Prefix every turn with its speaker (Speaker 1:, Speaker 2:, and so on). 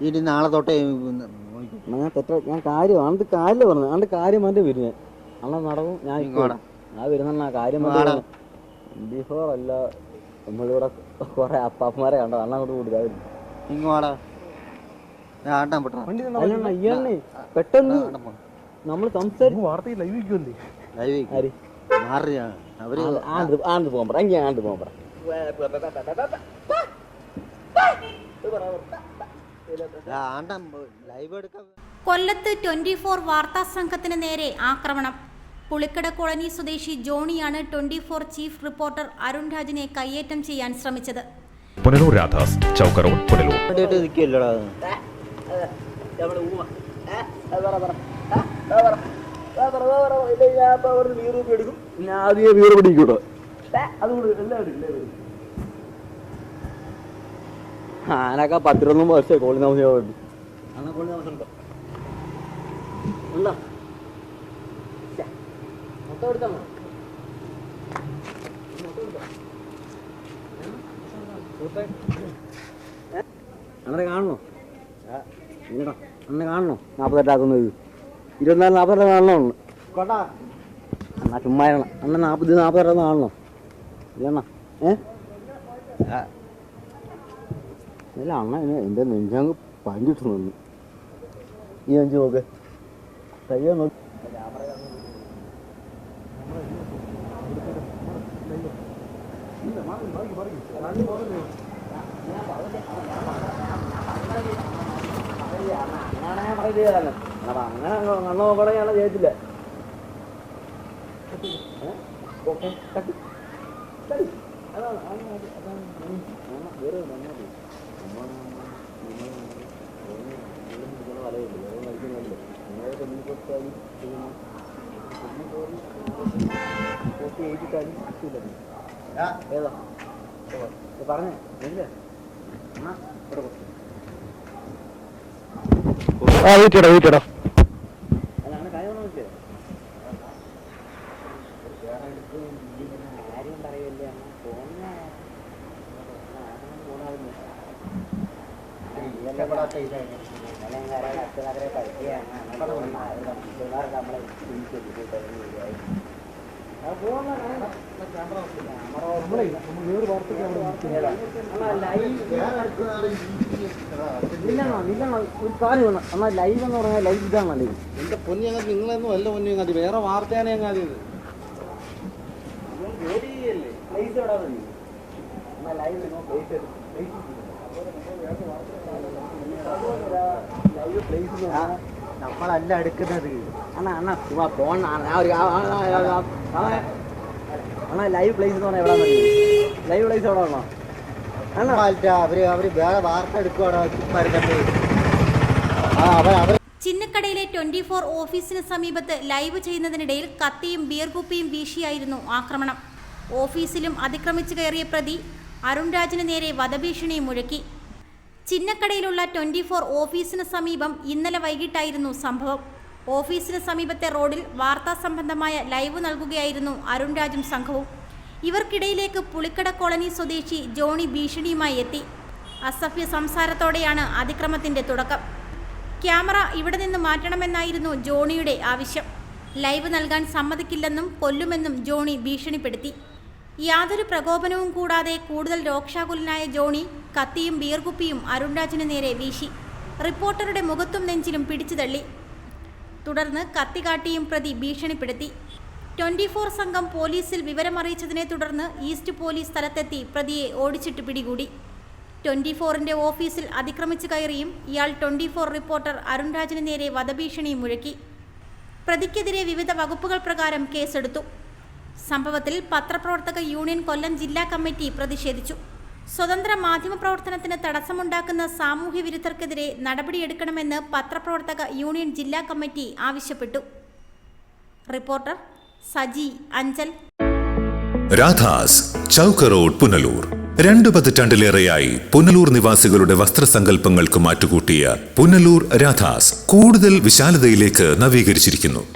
Speaker 1: ഇനി നാളെ തൊട്ടേ
Speaker 2: ഞാൻ തെറ്റ ഞാൻ കാര്യം അണ്ട് കാര്യം പറഞ്ഞു അണ്ട് കാര്യം പറഞ്ഞ് വരുന്നത് അണ്ണ നടവും ഞാൻ. ഞാൻ വരുന്ന കാര്യം. ബിഫോർ അല്ല നമ്മളിവിടെ കുറെ അപ്പാപ്പന്മാരെ കണ്ടോ അണ്ണ അങ്ങോട്ട് കൂടി ഇതാ
Speaker 1: ഞാൻ ആട്ടാൻ പെട്ടാ
Speaker 2: അല്ലണ്ണ ഇയാളെ പെട്ടെന്ന് നമ്മൾ
Speaker 1: സംസാരിക്കും
Speaker 2: ആണ്ട് പോകാൻ പറ. ആണ്ട് പോകാൻ പറ.
Speaker 3: കൊല്ലത്ത് ട്വന്റി ഫോർ വാർത്താ സംഘത്തിന് നേരെ ആക്രമണം. പുളിക്കട കോളനി സ്വദേശി ജോണിയാണ് twenty four chief reporter Arun രാജിനെ കയ്യേറ്റം ചെയ്യാൻ ശ്രമിച്ചത്.
Speaker 4: പുനലൂർ രാധാസ് പുനലൂർ.
Speaker 2: പിടിക്കൂട്ടോ ആനൊക്കെ പത്തിരൊന്നും വർഷമായി കോളി താമസിക്കാൻ കോളി ഉണ്ടോ. മൊത്തം മതി. ഏ? അണ്ണനെ കാണണോ ഇങ്ങടാ അണ്ണനെ കാണണോ നാൽപ്പത്തെട്ടാക്കുന്നത് ഇരുപത്തിനാല് നാൽപ്പത്തെട്ട് കാണണോ
Speaker 1: കൊണ്ടാ.
Speaker 2: എന്നാ ചുമ്മാ. അണ്ണ നാൽപ്പത് നാൽപ്പത്തെട്ട് കാണണോ ഇല്ലണ്ണ. ഏ? ഇല്ല അങ്ങനെ എന്റെ നെഞ്ചാങ്ക് പഞ്ചിട്ട് നിന്നു ഈ നെഞ്ച് നോക്ക് കയ്യോ നോക്ക് അങ്ങനെ ഞാൻ ചെയ്യത്തില്ല പറഞ്ഞേ
Speaker 4: ആ വീട്ടിടാ വീട്ടിടാ
Speaker 2: അല്ല അങ്ങനെ കാര്യം നോക്കിയോ ആരും പറയില്ല ഫോണിനെ ഒരു കാര്യം എന്നാ ലൈവ് എന്ന് പറഞ്ഞാൽ ലൈവ് ഇതാണ് ലൈവ്
Speaker 5: എന്റെ പൊന്നി ഞങ്ങൾക്ക് നിങ്ങളൊന്നും അല്ല പൊന്നി ഞങ്ങൾക്ക് വേറെ വാർത്തയാണ് ഞങ്ങൾക്ക് ഇത്
Speaker 1: നമ്മളല്ല എടുക്കുന്നത്.
Speaker 2: അണ്ണാ അണ്ണാ ചുമ്മാ ഫോൺ അണ്ണാ ലൈവ് പ്ലേസ് എന്ന് പറഞ്ഞാൽ എവിടെ ലൈവ് പ്ലേസ് എവിടെ ആണോ? അണ്ണാ
Speaker 1: അവർ അവർ വേറെ വാർത്ത എടുക്കുവാണോ. ചുമ്മാ ഇരുന്നിട്ട് ആ അവർ അവർ
Speaker 3: ചിന്നക്കടയിലെ ട്വന്റി ഫോർ ഓഫീസിന് സമീപത്ത് ലൈവ് ചെയ്യുന്നതിനിടയിൽ കത്തിയും ബിയർ കുപ്പിയും വീശിയായിരുന്നു ആക്രമണം. ഓഫീസിലും അതിക്രമിച്ചു കയറിയ പ്രതി അരുൺ രാജിന് നേരെ വധഭീഷണി മുഴക്കി. ചിന്നക്കടയിലുള്ള ട്വന്റി ഫോർ ഓഫീസിന് സമീപം ഇന്നലെ വൈകിട്ടായിരുന്നു സംഭവം. ഓഫീസിന് സമീപത്തെ റോഡിൽ വാർത്താ സംബന്ധമായ ലൈവ് നൽകുകയായിരുന്നു അരുൺരാജും സംഘവും. ഇവർക്കിടയിലേക്ക് പുളിക്കട കോളനി സ്വദേശി ജോണി ഭീഷണിയുമായി എത്തി. അസഭ്യ സംസാരത്തോടെയാണ് അതിക്രമത്തിന്റെ തുടക്കം. ക്യാമറ ഇവിടെ നിന്ന് മാറ്റണമെന്നായിരുന്നു ജോണിയുടെ ആവശ്യം. ലൈവ് നൽകാൻ സമ്മതിക്കില്ലെന്നും കൊല്ലുമെന്നും ജോണി ഭീഷണിപ്പെടുത്തി. യാതൊരു പ്രകോപനവും കൂടാതെ കൂടുതൽ രോക്ഷാകുലനായ ജോണി കത്തിയും ബിയർകുപ്പിയും അരുൺരാജിന് നേരെ വീശി. റിപ്പോർട്ടറുടെ മുഖത്തും നെഞ്ചിലും പിടിച്ചു തള്ളി. തുടർന്ന് കത്തി കാട്ടിയും പ്രതി ഭീഷണിപ്പെടുത്തി. ട്വന്റി ഫോർ സംഘം പോലീസിൽ വിവരമറിയിച്ചതിനെ തുടർന്ന് ഈസ്റ്റ് പോലീസ് സ്ഥലത്തെത്തി പ്രതിയെ ഓടിച്ചിട്ട് പിടികൂടി. ട്വന്റി ഫോറിന്റെ ഓഫീസിൽ അതിക്രമിച്ചു കയറിയും ഇയാൾ ട്വന്റി ഫോർ റിപ്പോർട്ടർ അരുൺരാജിന് നേരെ വധഭീഷണിയും മുഴക്കി. പ്രതിക്കെതിരെ വിവിധ വകുപ്പുകൾ പ്രകാരം കേസെടുത്തു. സംഭവത്തിൽ പത്രപ്രവർത്തക യൂണിയൻ കൊല്ലം ജില്ലാ കമ്മിറ്റി പ്രതിഷേധിച്ചു. സ്വതന്ത്ര മാധ്യമപ്രവർത്തനത്തിന് തടസ്സമുണ്ടാക്കുന്ന സാമൂഹ്യ വിരുദ്ധർക്കെതിരെ നടപടിയെടുക്കണമെന്ന് പത്രപ്രവർത്തക യൂണിയൻ ജില്ലാ കമ്മിറ്റി ആവശ്യപ്പെട്ടു. റിപ്പോർട്ടർ സജി അഞ്ചൽ.
Speaker 6: രാധാസ് ചൗക്ക് റോഡ് പുനലൂർ. രണ്ടു പതിറ്റാണ്ടിലേറെയായി പുനലൂർ നിവാസികളുടെ വസ്ത്രസങ്കല്പങ്ങൾക്ക് മാറ്റുകൂട്ടിയ പുനലൂർ രാധാസ് കൂടുതൽ വിശാലതയിലേക്ക് നവീകരിച്ചിരിക്കുന്നു.